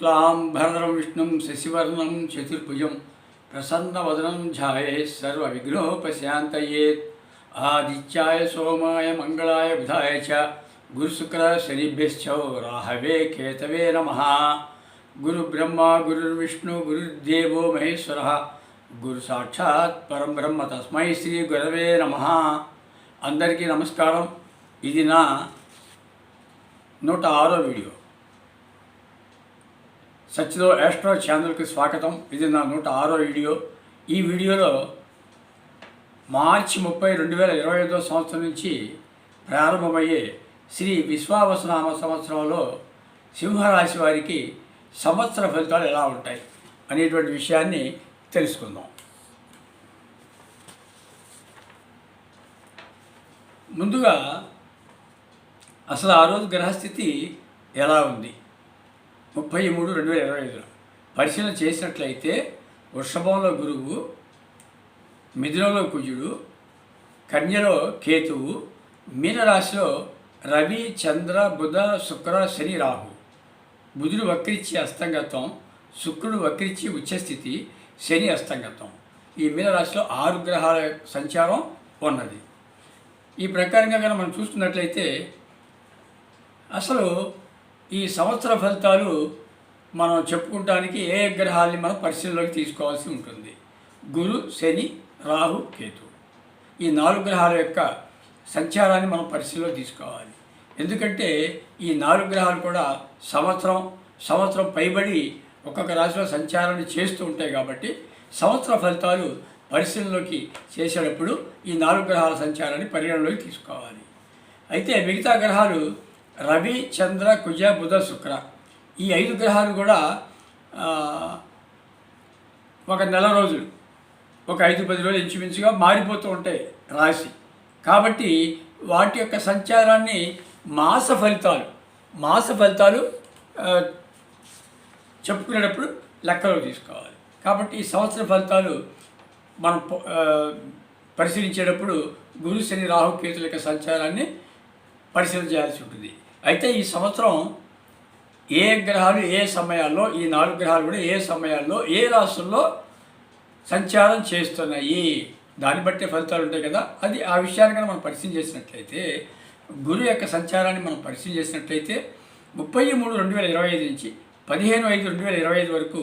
శుక్లాం భరదరం విష్ణుం శశివర్ణం చతుర్భుజం ప్రసన్నవదనం ఝాయే సర్వ విఘ్నోపశాంతయేత్ ఆదిత్యాయ సోమాయ మంగళాయ బుధాయ చ గురుశుక్ర శనిభ్యశ్చ రాహవే కేతవే నమ గురు బ్రహ్మ గురుర్విష్ణు గురుర్దేవో మహేశ్వర గురు సాక్షాత్ పరం బ్రహ్మ తస్మై శ్రీ గురవే నమ అందరికీ నమస్కారం ఇది నా నూట ఆరో వీడియో సచ్చిదో యాస్ట్రో ఛానల్కి స్వాగతం. ఇది నా నూట ఆరో వీడియో. ఈ వీడియోలో మార్చి ముప్పై రెండు వేల ఇరవై ఐదో సంవత్సరం నుంచి ప్రారంభమయ్యే శ్రీ విశ్వావసనామ సంవత్సరంలో సింహరాశి వారికి సంవత్సర ఫలితాలు ఎలా ఉంటాయి అనేటువంటి విషయాన్ని తెలుసుకుందాం. ముందుగా అసలు ఆ రోజు గ్రహస్థితి ఎలా ఉంది? ముప్పై మూడు రెండు వేల ఇరవై ఐదులో. పరిశీలన చేసినట్లయితే వృషభంలో గురువు మిథునంలో కుజుడు కన్యలో కేతువు మీనరాశిలో రవి చంద్ర బుధ శుక్ర శని రాహు. బుధుడు వక్రిచ్చి అస్తంగతం శుక్రుడు వక్రిచ్చి ఉచ్చస్థితి శని అస్తంగతం ఈ మీనరాశిలో ఆరు గ్రహాల సంచారం ఉన్నది. ఈ ప్రకారంగా కనుక మనం చూస్తున్నట్లయితే అసలు ఈ సంవత్సర ఫలితాలు మనం చెప్పుకుంటానికి ఏ గ్రహాల్ని మనం పరిశీలనలోకి తీసుకోవాల్సి ఉంటుంది. గురు శని రాహు కేతు. ఈ నాలుగు గ్రహాల యొక్క సంచారాన్ని మనం పరిశీలనలో తీసుకోవాలి. ఎందుకంటే ఈ నాలుగు గ్రహాలు కూడా సంవత్సరం సంవత్సరం పైబడి ఒక్కొక్క రాశిలో సంచారాన్ని చేస్తూ ఉంటాయి కాబట్టి సంవత్సర ఫలితాలు పరిశీలనలోకి చేసేటప్పుడు ఈ నాలుగు గ్రహాల సంచారాన్ని పరిగణలోకి తీసుకోవాలి. అయితే మిగతా గ్రహాలు రవి చంద్ర కుజ బుధ శుక్ర. ఈ ఐదు గ్రహాలు కూడా ఒక నెల రోజులు ఒక ఐదు పది రోజులు ఇంచుమించుగా మారిపోతూ ఉంటాయి రాశి. కాబట్టి వాటి యొక్క సంచారాన్ని మాస ఫలితాలు మాస ఫలితాలు చెప్పుకునేటప్పుడు లెక్కలో తీసుకోవాలి. కాబట్టి ఈ సంవత్సర ఫలితాలు మనం పరిశీలించేటప్పుడు గురు శని రాహు కేతుల యొక్క సంచారాన్ని పరిశీలన చేయాల్సి ఉంటుంది. అయితే ఈ సంవత్సరం ఏ గ్రహాలు ఏ సమయాల్లో ఈ నాలుగు గ్రహాలు కూడా ఏ సమయాల్లో ఏ రాశుల్లో సంచారం చేస్తున్నాయి? దాన్ని బట్టే ఫలితాలు ఉంటాయి కదా. అది ఆ విషయాన్ని కనుక మనం పరిశీలన చేసినట్లయితే గురు యొక్క సంచారాన్ని మనం పరిశీలన చేసినట్లయితే ముప్పై మూడు రెండు వేల ఇరవై ఐదు నుంచి పదిహేను ఐదు రెండు వేల ఇరవై ఐదు వరకు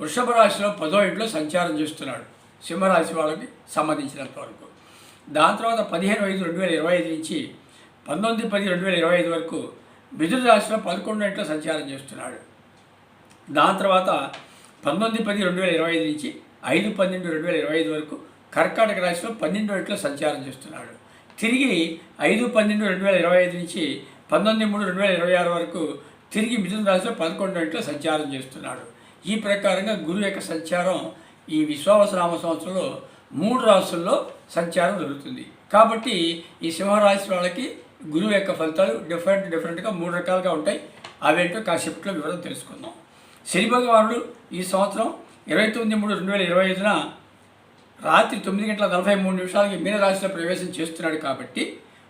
వృషభ రాశిలో పదో ఇంట్లో సంచారం చేస్తున్నాడు. సింహరాశి వాళ్ళకి సంబంధించినంత వరకు. దాని తర్వాత పదిహేను ఐదు రెండు వేల ఇరవై ఐదు నుంచి పంతొమ్మిది పది రెండు వేల ఇరవై ఐదు వరకు మిథున రాశిలో పదకొండు ఇంట్లో సంచారం చేస్తున్నాడు. దాని తర్వాత పంతొమ్మిది పది రెండు వేల ఇరవై ఐదు నుంచి ఐదు పన్నెండు రెండు వేల ఇరవై ఐదు వరకు కర్కాటక రాశిలో పన్నెండు ఇంట్లో సంచారం చేస్తున్నాడు. తిరిగి ఐదు పన్నెండు రెండు వేల ఇరవై ఐదు నుంచి పంతొమ్మిది మూడు రెండు వేల ఇరవై ఆరు వరకు తిరిగి మిథున రాశిలో పదకొండు ఇంట్లో సంచారం చేస్తున్నాడు. ఈ ప్రకారంగా గురువు యొక్క సంచారం ఈ విశ్వావసనామ సంవత్సరంలో మూడు రాసుల్లో సంచారం జరుగుతుంది. కాబట్టి ఈ సింహరాశి వాళ్ళకి గురువు యొక్క ఫలితాలు డిఫరెంట్ డిఫరెంట్గా మూడు రకాలుగా ఉంటాయి. అవేంటో కాసేపట్లో వివరం తెలుసుకుందాం. శని భగవానుడు ఈ సంవత్సరం ఇరవై తొమ్మిది మూడు రెండు వేల ఇరవై ఐదున రాత్రి తొమ్మిది గంటల నలభై మూడు నిమిషాలకి మీనరాశిలో ప్రవేశం చేస్తున్నాడు కాబట్టి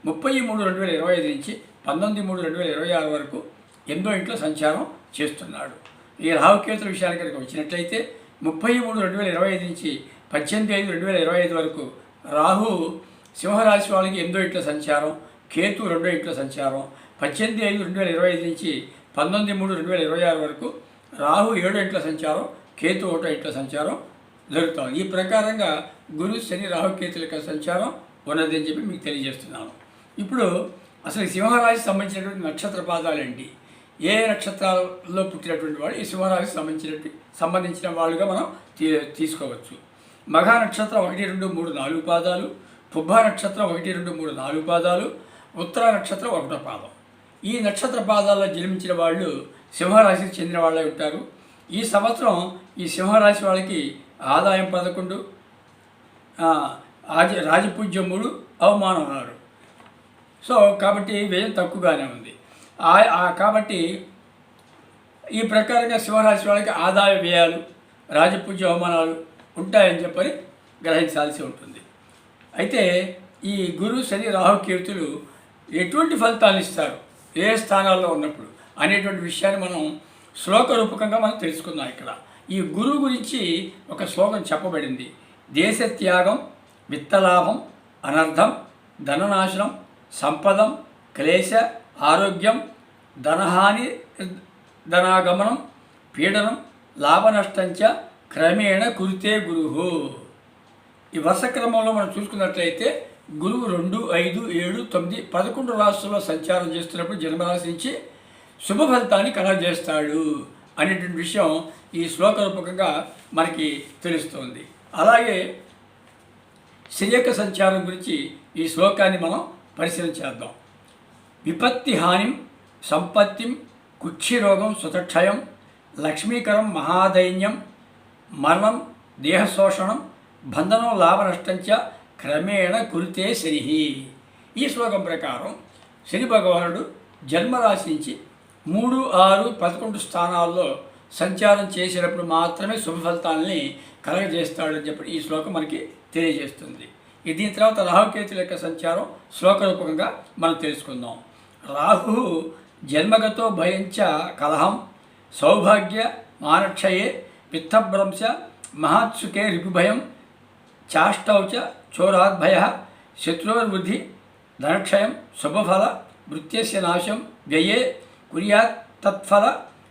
ముప్పై మూడు రెండు వేల ఇరవై ఐదు నుంచి పంతొమ్మిది మూడు రెండు వేల ఇరవై ఆరు వరకు ఎనిమిదో ఇంట్లో సంచారం చేస్తున్నాడు. ఈ రాహుకేతుల విషయానికి కనుక వచ్చినట్లయితే ముప్పై మూడు రెండు వేల ఇరవై ఐదు నుంచి పద్దెనిమిది ఐదు రెండు వేల ఇరవై ఐదు వరకు రాహు సింహరాశి వాళ్ళకి ఎనిమిదో ఇంట్లో సంచారం కేతు రెండో ఇంట్లో సంచారం. పద్దెనిమిది ఐదు రెండు వేల ఇరవై ఐదు నుంచి పంతొమ్మిది మూడు రెండు వేల ఇరవై ఆరు వరకు రాహు ఏడో ఇంట్లో సంచారం కేతు ఒకటో ఇంట్లో సంచారం జరుగుతుంది ఈ ప్రకారంగా గురు శని రాహుకేతుల యొక్క సంచారం ఉన్నదని చెప్పి మీకు తెలియజేస్తున్నాను. ఇప్పుడు అసలు సింహరాశికి సంబంధించినటువంటి నక్షత్ర పాదాలు ఏంటి? ఏ నక్షత్రాల్లో పుట్టినటువంటి వాడు ఈ సింహరాశికి సంబంధించినటువంటి సంబంధించిన వాళ్ళుగా మనం తీ తీసుకోవచ్చు. మఘ నక్షత్రం ఒకటి రెండు మూడు నాలుగు పాదాలు పుబ్బ నక్షత్రం ఒకటి రెండు మూడు నాలుగు పాదాలు ఉత్తర నక్షత్రం ఒకటో పాదం. ఈ నక్షత్ర పాదాల్లో జన్మించిన వాళ్ళు సింహరాశికి చెందిన వాళ్ళే ఉంటారు. ఈ సంవత్సరం ఈ సింహరాశి వాళ్ళకి ఆదాయం పదకొండు రాజ రాజపూజ్యం మూడు అవమానం ఉన్నారు సో కాబట్టి వ్యయం తక్కువగానే ఉంది. ఆ- కాబట్టి ఈ ప్రకారంగా సింహరాశి వాళ్ళకి ఆదాయ వ్యయాలు రాజపూజ్య అవమానాలు ఉంటాయని చెప్పని గ్రహించాల్సి ఉంటుంది. అయితే ఈ గురు శని రాహు కీర్తులు ఎటువంటి ఫలితాలు ఇస్తారు ఏ స్థానాల్లో ఉన్నప్పుడు? అనేటువంటి విషయాన్ని మనం శ్లోక రూపకంగా మనం తెలుసుకుందాం ఇక్కడ. ఈ గురువు గురించి ఒక శ్లోకం చెప్పబడింది. దేశత్యాగం విత్తలాభం అనర్థం ధననాశనం సంపదం క్లేశ ఆరోగ్యం ధనహాని ధనాగమనం పీడనం లాభనష్టంచ క్రమేణ కురితే గురువు ఈ వరుస క్రమంలో మనం చూసుకున్నట్లయితే గురువు రెండు ఐదు ఏడు తొమ్మిది పదకొండు రాష్ట్రాల్లో సంచారం చేస్తున్నప్పుడు జన్మరాశి నుంచి శుభ ఫలితాన్ని కలగజేస్తాడు అనేటువంటి విషయం ఈ శ్లోక రూపకంగా మనకి తెలుస్తుంది. అలాగే శరీరక సంచారం గురించి ఈ శ్లోకాన్ని మనం పరిశీలన చేద్దాం. విపత్తి హానిం సంపత్తిం కుక్షిరోగం సుతక్షయం లక్ష్మీకరం మహాదైన్యం మరణం దేహశోషణం బంధనం లాభనష్టంచ క్రమేణ కురితే శని. ఈ శ్లోకం ప్రకారం శని భగవానుడు జన్మరాశి నుంచి మూడు ఆరు పదకొండు స్థానాల్లో సంచారం చేసినప్పుడు మాత్రమే శుభ ఫలితాలని కలగజేస్తాడని చెప్పి ఈ శ్లోకం మనకి తెలియజేస్తుంది. దీని తర్వాత రాహుకేతుల యొక్క సంచారం శ్లోక రూపకంగా మనం తెలుసుకుందాం. రాహు జన్మగతో భయంచ కలహం సౌభాగ్య మానక్షయే పిత్తభ్రంశ మహాత్సుకే రిపుభయం చాష్టౌచ చోరాద్భయ శత్రుర్వృద్ధి ధనక్షయం శుభఫల వృత్యస్య నాశం వ్యయే కుర్యాత్ తత్ఫల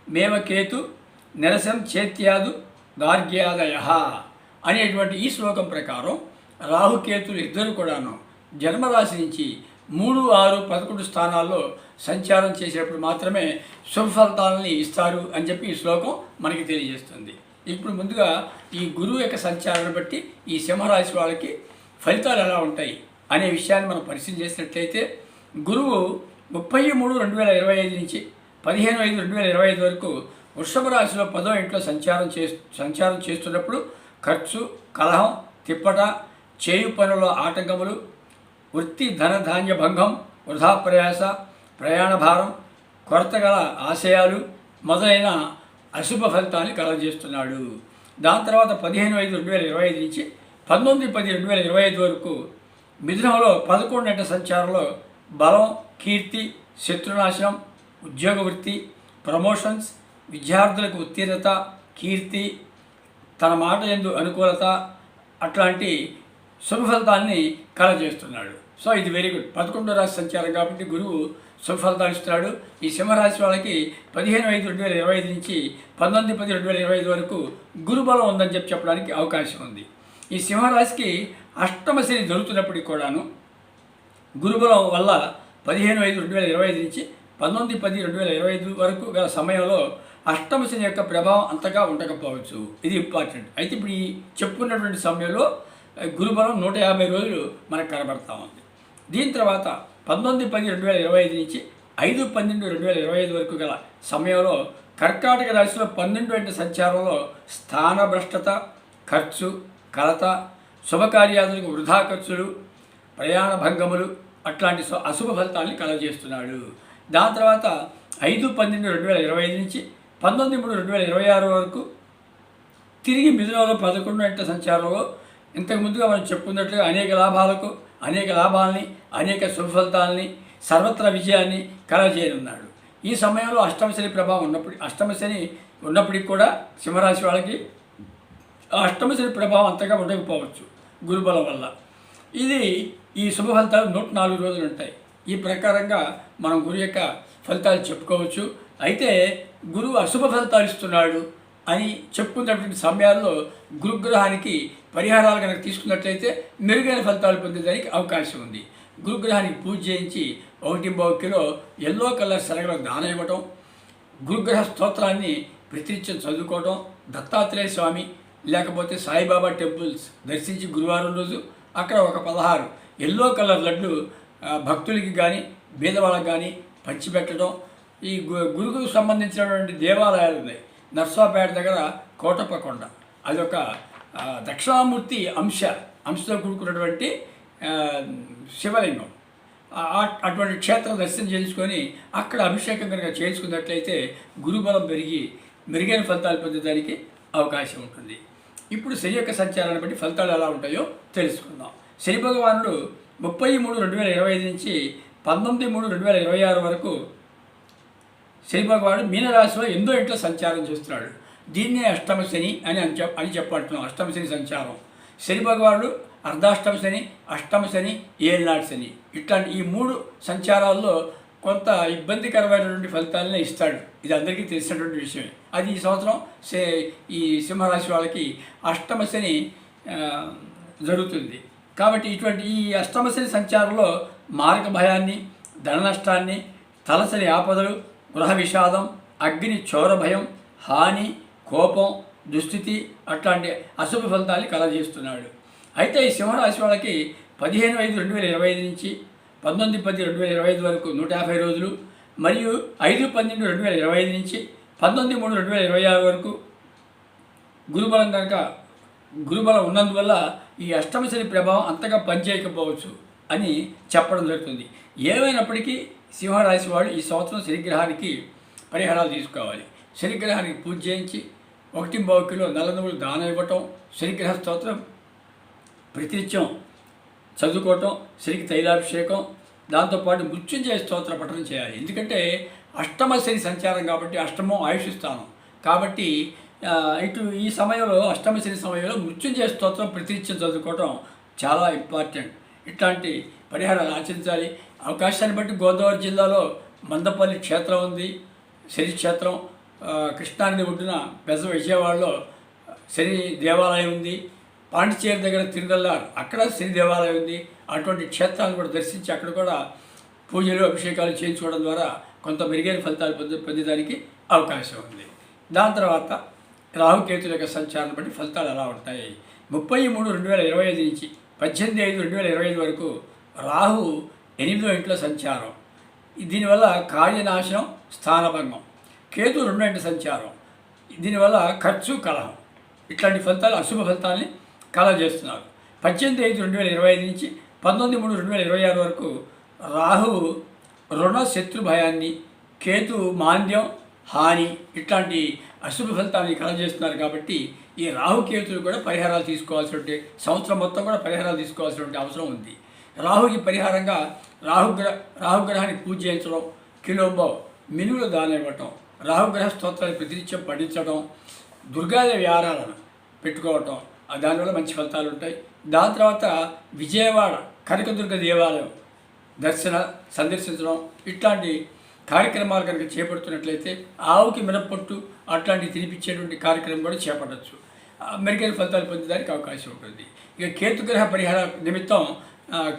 మేమకేతు నిరసం చేత్యాదు గార్గ్యాదయ అనేటువంటి ఈ శ్లోకం ప్రకారం రాహుకేతులు ఇద్దరు కూడాను జన్మరాశి నుంచి మూడు ఆరు పదకొండు స్థానాల్లో సంచారం చేసేటప్పుడు మాత్రమే శుభ ఫలితాలని ఇస్తారు అని చెప్పి ఈ శ్లోకం మనకి తెలియజేస్తుంది. ఇప్పుడు ముందుగా ఈ గురువు యొక్క సంచారాన్ని బట్టి ఈ సింహరాశి వాళ్ళకి ఫలితాలు ఎలా ఉంటాయి అనే విషయాన్ని మనం పరిశీలన చేసినట్లయితే గురువు ముప్పై మూడు రెండు వేల ఇరవై ఐదు నుంచి పదిహేను ఐదు రెండు వేల ఇరవై ఐదు వరకు వృషభ రాశిలో పదో ఇంట్లో సంచారం చే సంచారం చేస్తున్నప్పుడు ఖర్చు కలహం తిప్పట చేయు పనుల ఆటంకములు వృత్తి ధన ధాన్య భంగం వృధా ప్రయాస ప్రయాణ భారం కొరత గల ఆశయాలు మొదలైన అశుభ ఫలితాన్ని కలగజేస్తున్నాడు. దాని తర్వాత పదిహేను ఐదు రెండు వేల ఇరవై ఐదు నుంచి పంతొమ్మిది పది రెండు వేల ఇరవై ఐదు వరకు మిథునంలో పదకొండు గంటల సంచారంలో బలం కీర్తి శత్రునాశనం ఉద్యోగ వృత్తి ప్రమోషన్స్ విద్యార్థులకు ఉత్తీర్ణత కీర్తి తన మాట ఎందు అనుకూలత అట్లాంటి శుభఫలితాన్ని కలజేస్తున్నాడు కలగజేస్తున్నాడు. సో ఇది వెరీ గుడ్ పదకొండో రాశి సంచారం కాబట్టి గురువు శుభఫలితాలు ఇస్తున్నాడు. ఈ సింహరాశి వాళ్ళకి పదిహేను ఐదు రెండు వేల ఇరవై ఐదు నుంచి పంతొమ్మిది పది రెండు వేల ఇరవై ఐదు వరకు గురుబలం ఉందని చెప్పి చెప్పడానికి అవకాశం ఉంది. ఈ సింహరాశికి అష్టమ శని దొరుకుతున్నప్పటికి కూడాను గురుబలం వల్ల పదిహేను ఐదు రెండు వేల ఇరవై ఐదు నుంచి పంతొమ్మిది పది రెండు వేల ఇరవై ఐదు వరకు గల సమయంలో అష్టమ శని యొక్క ప్రభావం అంతగా ఉండకపోవచ్చు. ఇది ఇంపార్టెంట్. అయితే ఇప్పుడు ఈ చెప్పుకున్నటువంటి సమయంలో గురుబలం నూట యాభై రోజులు మనకు కనబడతా ఉంది. దీని తర్వాత పంతొమ్మిది పది రెండు వేల ఇరవై ఐదు నుంచి ఐదు పన్నెండు రెండు వేల ఇరవై ఐదు వరకు గల సమయంలో కర్కాటక రాశిలో పన్నెండు వంటి సంచారంలో స్థానభ్రష్టత ఖర్చు కలత శుభకార్యాదులకు వృధా ఖర్చులు ప్రయాణ భంగములు అట్లాంటి సు- అశుభ ఫలితాలని కలగజేస్తున్నాడు. దాని తర్వాత ఐదు పన్నెండు రెండు వేల ఇరవై ఐదు నుంచి పంతొమ్మిది మూడు రెండు వేల ఇరవై ఆరు వరకు తిరిగి మిథునంలో పదకొండు గంటల సంచారంలో ఇంతకు ముందుగా మనం చెప్పుకున్నట్లుగా అనేక లాభాలకు అనేక లాభాలని అనేక శుభ ఫలితాలని సర్వత్ర విజయాన్ని కలగజేయనున్నాడు. ఈ సమయంలో అష్టమశని ప్రభావం ఉన్నప్పుడు అష్టమ శని ఉన్నప్పటికీ కూడా సింహరాశి వాళ్ళకి అష్టమ శని ప్రభావం అంతగా ఉండకపోవచ్చు గురుబలం వల్ల. ఇది ఈ శుభ ఫలితాలు నూట నాలుగు రోజులు ఉంటాయి. ఈ ప్రకారంగా మనం గురు యొక్క ఫలితాలు చెప్పుకోవచ్చు. అయితే గురువు అశుభ ఫలితాలు ఇస్తున్నాడు అని చెప్పుకున్నటువంటి సమయాల్లో గురుగ్రహానికి పరిహారాలు కనుక తీసుకున్నట్లయితే మెరుగైన ఫలితాలు పొందేదానికి అవకాశం ఉంది. గురుగ్రహానికి పూజ చేయించి ఒకటి కిలో ఎల్లో కలర్ శనగలకు దానం ఇవ్వటం గురుగ్రహ స్తోత్రాన్ని ప్రతినిత్యం చదువుకోవటం దత్తాత్రేయ స్వామి లేకపోతే సాయిబాబా టెంపుల్స్ దర్శించి గురువారం రోజు అక్కడ ఒక పదహారు ఎల్లో కలర్ లడ్డు భక్తులకి కానీ బీదవాళ్ళకి కానీ పంచిపెట్టడం. ఈ గు- గురువుకు సంబంధించినటువంటి దేవాలయాలు ఉన్నాయి. నర్సాపేట దగ్గర కోటప్పకొండ. అదొక దక్షిణామూర్తి అంశ అంశతో కూడుకున్నటువంటి శివలింగం. అటువంటి క్షేత్రం దర్శనం చేయించుకొని అక్కడ అభిషేకం కనుక చేయించుకున్నట్లయితే గురుబలం పెరిగి మెరుగైన ఫలితాలు పొందడానికి అవకాశం ఉంటుంది. ఇప్పుడు శని యొక్క సంచారాన్ని బట్టి ఫలితాలు ఎలా ఉంటాయో తెలుసుకుందాం. శని భగవానుడు ముప్పై మూడు రెండు వేల ఇరవై ఐదు నుంచి పంతొమ్మిది మూడు రెండు వేల ఇరవై ఆరు వరకు శని భగవానుడు మీనరాశిలో ఎందో ఇంట్లో సంచారం చేస్తున్నాడు. దీన్నే అష్టమ శని అని అని చెప్ అని చెప్పంటున్నాం. అష్టమ శని సంచారం. శని భగవానుడు అర్ధాష్టమ శని అష్టమ శని ఏళ్ళనాటి శని. ఇట్లాంటి ఈ మూడు సంచారాల్లో కొంత ఇబ్బందికరమైనటువంటి ఫలితాలనే ఇస్తాడు. ఇది అందరికీ తెలిసినటువంటి విషయమే. అది ఈ సంవత్సరం సే ఈ సింహరాశి వాళ్ళకి అష్టమ శని జరుగుతుంది. కాబట్టి ఇటువంటి ఈ అష్టమ శని సంచారంలో మార్గ భయాన్ని ధన నష్టాన్ని తలసరి ఆపదలు గృహ విషాదం అగ్ని చోర భయం హాని కోపం దుస్థితి అట్లాంటి అశుభ ఫలితాన్ని కలగజేస్తున్నాడు. అయితే ఈ సింహరాశి వాళ్ళకి పదిహేను ఐదు రెండు వేల ఇరవై ఐదు నుంచి పంతొమ్మిది పది రెండు వేల ఇరవై ఐదు వరకు నూట యాభై రోజులు మరియు ఐదు పన్నెండు రెండు వేల ఇరవై ఐదు నుంచి పంతొమ్మిది మూడు రెండు వేల ఇరవై ఆరు వరకు గురుబలం కనుక గురుబలం ఉన్నందువల్ల ఈ అష్టమ శని ప్రభావం అంతగా పనిచేయకపోవచ్చు అని చెప్పడం జరుగుతుంది. ఏమైనప్పటికీ సింహరాశి వాడు ఈ సంవత్సరం శనిగ్రహానికి పరిహారాలు తీసుకోవాలి. శనిగ్రహానికి పూజ చేయించి ఒకటి బావు కిలో నల్ల నువ్వులు దానం ఇవ్వటం శనిగ్రహ స్తోత్రం ప్రతినిత్యం చదువుకోవటం శనికి తైలాభిషేకం దాంతోపాటు మృత్యుంజయ స్తోత్ర పఠనం చేయాలి. ఎందుకంటే అష్టమ శని సంచారం కాబట్టి అష్టమం ఆయుషిస్తాను. కాబట్టి ఇటు ఈ సమయంలో అష్టమ శని సమయంలో మృత్యుంజయ స్తోత్రం ప్రతినిత్యం చదువుకోవటం చాలా ఇంపార్టెంట్ ఇట్లాంటి పరిహారాలు ఆచరించాలి. అవకాశాన్ని బట్టి గోదావరి జిల్లాలో మందపల్లి క్షేత్రం ఉంది శని క్షేత్రం. కృష్ణానది ఒడ్డున పెద్ద విజయవాడలో శని దేవాలయం ఉంది. పాండిచేరి దగ్గర తిరుగల్లార్ అక్కడ శని దేవాలయం ఉంది. అటువంటి క్షేత్రాలను కూడా దర్శించి అక్కడ కూడా పూజలు అభిషేకాలు చేయించుకోవడం ద్వారా కొంత మెరుగైన ఫలితాలు పొంద పొందేదానికి అవకాశం ఉంది. దాని తర్వాత రాహుకేతుల యొక్క సంచారం బట్టి ఫలితాలు ఎలా ఉంటాయి? ముప్పై మూడు రెండు వేల ఇరవై ఐదు నుంచి పద్దెనిమిది ఐదు రెండు వేల ఇరవై ఐదు వరకు రాహు ఎనిమిదో ఇంట్లో సంచారం. దీనివల్ల కార్యనాశనం స్థానభంగం. కేతు రెండో ఇంటి సంచారం. దీనివల్ల ఖర్చు కలహం. ఇట్లాంటి ఫలితాలు అశుభ ఫలితాలని కలగజేస్తున్నారు. పద్దెనిమిది ఐదు రెండు వేల ఇరవై ఐదు నుంచి పంతొమ్మిది మూడు రెండు వేల ఇరవై ఆరు వరకు రాహువు రుణ శత్రు భయాన్ని కేతు మాంద్యం హాని ఇట్లాంటి అశుభ ఫలితాన్ని కలగజేస్తున్నారు కాబట్టి ఈ రాహుకేతులు కూడా పరిహారాలు తీసుకోవాల్సినటువంటి సంవత్సరం మొత్తం కూడా పరిహారాలు తీసుకోవాల్సినటువంటి అవసరం ఉంది. రాహుకి పరిహారంగా రాహుగ్రహ రాహుగ్రహాన్ని పూజ చేయించడం కిలోంబో మినుగులు దానం ఇవ్వటం రాహుగ్రహ స్తోత్రాన్ని ప్రతినిత్యం పఠించడం దుర్గాదేవి ఆరాధన పెట్టుకోవటం దానివల్ల మంచి ఫలితాలు ఉంటాయి. దాని తర్వాత విజయవాడ కనకదుర్గ దేవాలయం దర్శన సందర్శించడం ఇట్లాంటి కార్యక్రమాలు కనుక చేపడుతున్నట్లయితే ఆవుకి మినపట్టు అట్లాంటివి తినిపించేటువంటి కార్యక్రమం కూడా చేపట్టచ్చు. మెరుగైన ఫలితాలు పొందడానికి అవకాశం ఉంటుంది. ఇక కేతుగ్రహ పరిహార నిమిత్తం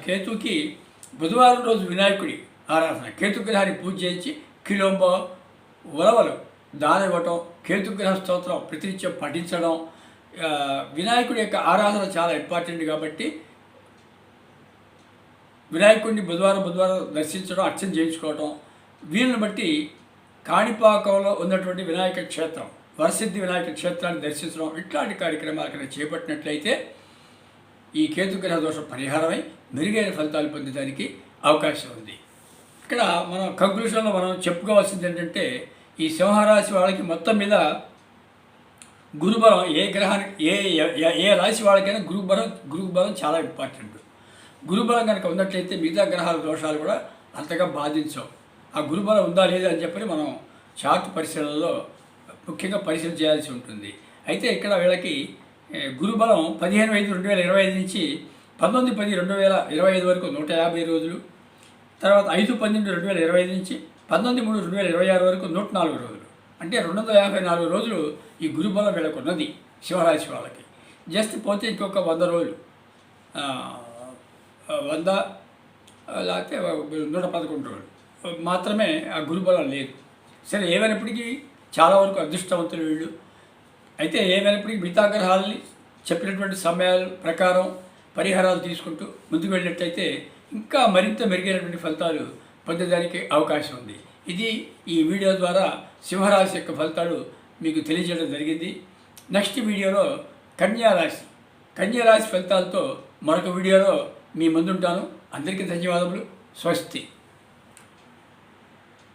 కేతుకి బుధవారం రోజు వినాయకుడి ఆరాధన. కేతుగ్రహాన్ని పూజ చేయించి కిలోంబ ఉలవలు దాన ఇవ్వటం కేతుగ్రహ స్తోత్రం ప్రతినిత్యం పఠించడం వినాయకుడి యొక్క ఆరాధన చాలా ఇంపార్టెంట్ కాబట్టి వినాయకుడిని బుధవారం బుధవారం దర్శించడం అర్చన చేయించుకోవటం. వీళ్ళని బట్టి కాణిపాకంలో ఉన్నటువంటి వినాయక క్షేత్రం వరసిద్ధి వినాయక క్షేత్రాన్ని దర్శించడం ఇట్లాంటి కార్యక్రమాలు కనుక చేపట్టినట్లయితే ఈ కేతుగ్రహ దోషం పరిహారమై మెరుగైన ఫలితాలు పొందడానికి అవకాశం ఉంది. ఇక్కడ మనం కంక్లూషన్లో మనం చెప్పుకోవాల్సింది ఏంటంటే ఈ సింహరాశి వాళ్ళకి మొత్తం మీద గురుబలం ఏ గ్రహానికి ఏ ఏ- ఏ రాశి వాళ్ళకైనా గురుబలం గురుబలం చాలా ఇంపార్టెంట్ గురుబలం కనుక ఉన్నట్లయితే మిగతా గ్రహాల దోషాలు కూడా అంతగా బాధించవు. ఆ గురుబలం ఉందా లేదా అని చెప్పని మనం చార్ట్ పరిశీలనలో ముఖ్యంగా పరిశీలన చేయాల్సి ఉంటుంది. అయితే ఇక్కడ వీళ్ళకి గురుబలం పదిహేను ఐదు రెండు వేల ఇరవై ఐదు నుంచి పంతొమ్మిది పది రెండు వేల ఇరవై ఐదు వరకు నూట యాభై రోజులు తర్వాత ఐదు పన్నెండు రెండు వేల ఇరవై ఐదు నుంచి పంతొమ్మిది మూడు రెండు వేల ఇరవై ఆరు వరకు నూట నాలుగు రోజులు. అంటే రెండు వందల యాభై నాలుగు రోజులు ఈ గురుబలం వీళ్ళకు ఉన్నది శివరాశి వాళ్ళకి. జస్ట్ పోతే ఇంకొక వంద రోజులు. వంద లేకపోతే నూట పదకొండు మాత్రమే ఆ గురుబలం లేదు. సరే ఏమైనప్పటికీ చాలా వరకు అదృష్టవంతులు వీళ్ళు. అయితే ఏమైనప్పటికీ మిగతా గ్రహాలని చెప్పినటువంటి సమయాల ప్రకారం పరిహారాలు తీసుకుంటూ ముందుకు వెళ్ళినట్లయితే ఇంకా మరింత మెరుగైనటువంటి ఫలితాలు పొందడానికి అవకాశం ఉంది. ఇది ఈ వీడియో ద్వారా సింహరాశి యొక్క ఫలితాలు మీకు తెలియజేయడం జరిగింది. నెక్స్ట్ వీడియోలో కన్యారాశి. కన్యారాశి ఫలితాలతో మరొక వీడియోలో మీ ముందుంటాను. అందరికీ ధన్యవాదములు. స్వస్తి.